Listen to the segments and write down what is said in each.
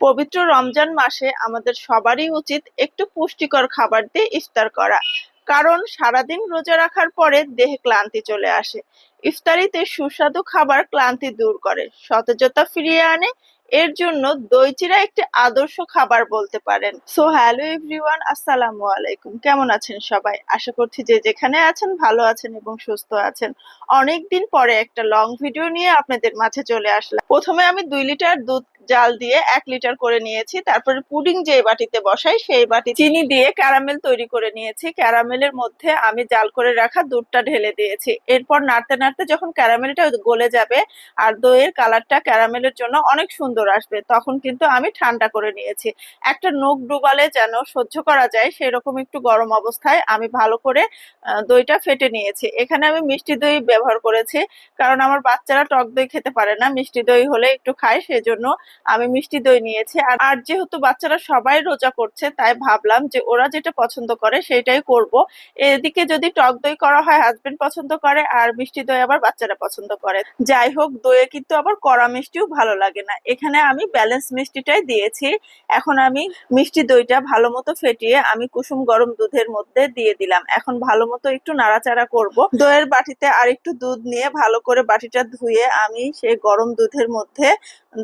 পবিত্র রমজান মাসে আমাদের সবারই উচিত একটু পুষ্টিকর খাবার দিয়ে ইফতার করা। কারণ সারাদিন রোজা রাখার পরে দেহে ক্লান্তি চলে আসে। ইফতারিতে সুস্বাদু খাবার ক্লান্তি দূর করে, সতেজতা ফিরিয়ে আনে। এর জন্য দই চিড়া একটি আদর্শ খাবার বলতে পারেন। সো হ্যালো এভরিওয়ান, আসসালামু আলাইকুম। কেমন আছেন সবাই? আশা করছি যে যেখানে আছেন ভালো আছেন এবং সুস্থ আছেন। অনেকদিন পরে একটা লং ভিডিও নিয়ে আপনাদের মাঝে চলে আসলাম। প্রথমে আমি দুই লিটার দুধ জাল দিয়ে এক লিটার করে নিয়েছি। তারপরে পুডিং যে বাটিতে বসাই, সেই বাটি চিনি দিয়ে ক্যারামেল তৈরি করে নিয়েছি। ক্যারামেলের মধ্যে আমি জাল করে রাখা দুধটা ঢেলে দিয়েছি। এরপর নাড়তে নাড়তে যখন ক্যারামেলটা গলে যাবে আর দইয়ের কালারটা ক্যারামেলের জন্য অনেক সুন্দর আসবে, তখন কিন্তু আমি ঠান্ডা করে নিয়েছি। একটা নখ ডুবালে যেন সহ্য করা যায় সেই রকম একটু গরম অবস্থায় আমি ভালো করে দইটা ফেটে নিয়েছি। এখানে আমি মিষ্টি দই ব্যবহার করেছি, কারণ আমার বাচ্চারা টক দই খেতে পারে না। মিষ্টি দই হলে একটু খায়, সেজন্য আমি মিষ্টি দই নিয়েছি। আর যেহেতু বাচ্চারা সবাই রোজা করছে, তাই ভাবলাম যে ওরা যেটা পছন্দ করে সেটাই করব। এদিকে যদি টক দই করা হয় হাজবেন্ড পছন্দ করে, আর মিষ্টি দই আবার বাচ্চারা পছন্দ করে। যাই হোক, দইয়ে কিন্তু আবার কড়া মিষ্টিও ভালো লাগে না। এখানে আমি ব্যালেন্স মিষ্টিটাই দিয়েছি। এখন আমি মিষ্টি দইটা ভালো মতো ফেটিয়ে আমি কুসুম গরম দুধের মধ্যে দিয়ে দিলাম। এখন ভালো মতো একটু নাড়াচাড়া করব। দইয়ের বাটিতে আর একটু দুধ নিয়ে ভালো করে বাটিটা ধুয়ে আমি সেই গরম দুধের মধ্যে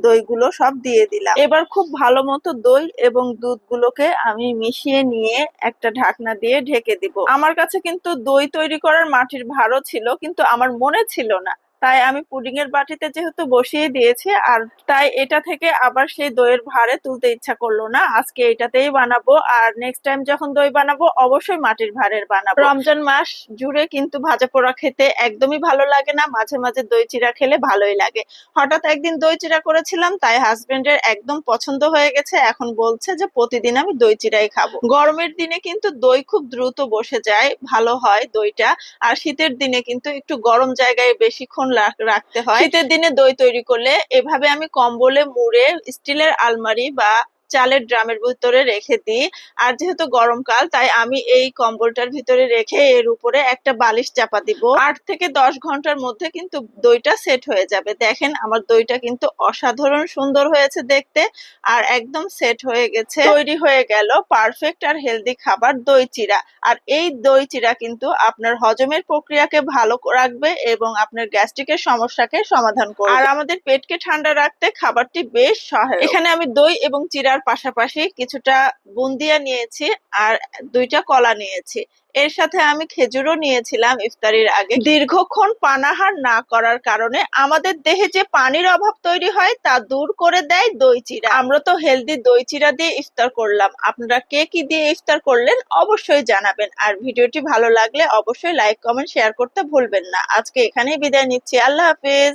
দইগুলো সব দিয়ে দিলাম। এবার খুব ভালো মতো দই এবং দুধগুলোকে আমি মিশিয়ে নিয়ে একটা ঢাকনা দিয়ে ঢেকে দিব। আমার কাছে কিন্তু দই তৈরি করার মাটির ভারও ছিল, কিন্তু আমার মনে ছিল না তাই আমি পুডিং এর বাটিতে যেহেতু বসিয়ে দিয়েছি, আর তাই এটা থেকে আবার সেই দইয়ের ভারে তুলতে ইচ্ছা করল না। আজকে এটাতেই বানাবো, আর নেক্সট টাইম যখন দই বানাবো, অবশ্যই মাটির ভারের বানাবো। রমজান মাস জুড়ে কিন্তু ভাজা পোড়া খেতে একদমই ভালো লাগে না, মাঝে মাঝে দই চিড়া খেলে ভালোই লাগে। হঠাৎ একদিন দই চিড়া করেছিলাম, তাই হাজবেন্ডের একদম পছন্দ হয়ে গেছে, এখন বলছে যে প্রতিদিন আমি দই চিড়াই খাব। গরমের দিনে কিন্তু দই খুব দ্রুত বসে যায়, ভালো হয় দইটা, আর শীতের দিনে কিন্তু একটু গরম জায়গায় বেশিক্ষণ রাখতে হয়। শীতের দিনে দই তৈরি করলে এভাবে আমি কম্বলে মুড়ে স্টিলের আলমারি বা চালের ড্রামের ভিতরে রেখে দিই। আর যেহেতু গরমকাল, তাই আমি এই কম্বলটার ভিতরে রেখে এর উপরে একটা বালিশ চাপা দিব। আট থেকে দশ ঘণ্টার মধ্যে কিন্তু দইটা সেট হয়ে যাবে। দেখেন, আমার দইটা কিন্তু অসাধারণ সুন্দর হয়েছে দেখতে। আর একদম সেট হয়ে গেছে। তৈরি হয়ে গেল পারফেক্ট আর হেলদি খাবার দই চিড়া। আর এই দই চিরা কিন্তু আপনার হজমের প্রক্রিয়াকে ভালো রাখবে এবং আপনার গ্যাস্ট্রিকের সমস্যাকে সমাধান করবে। আর আমাদের পেটকে ঠান্ডা রাখতে খাবারটি বেশ সহায়ক। এখানে আমি দই এবং চিড়ার পাশাপাশি কিছুটা বুন্দিয়া নিয়েছি আর দুইটা কলা নিয়েছি। এর সাথে আমি খেজুরও নিয়েছিলাম ইফতারির আগে। দীর্ঘক্ষণ পানাহার না করার কারণে আমাদের দেহে যে পানির অভাব তৈরি হয় তা দূর করে দেয় দই চিরা। আমরা তো হেলদি দই চিরা দিয়ে ইফতার করলাম। আপনারা কে কি দিয়ে ইফতার করলেন অবশ্যই জানাবেন। আর ভিডিওটি ভালো লাগলে অবশ্যই লাইক, কমেন্ট, শেয়ার করতে ভুলবেন না। আজকে এখানেই বিদায় নিচ্ছি। আল্লাহ হাফিজ।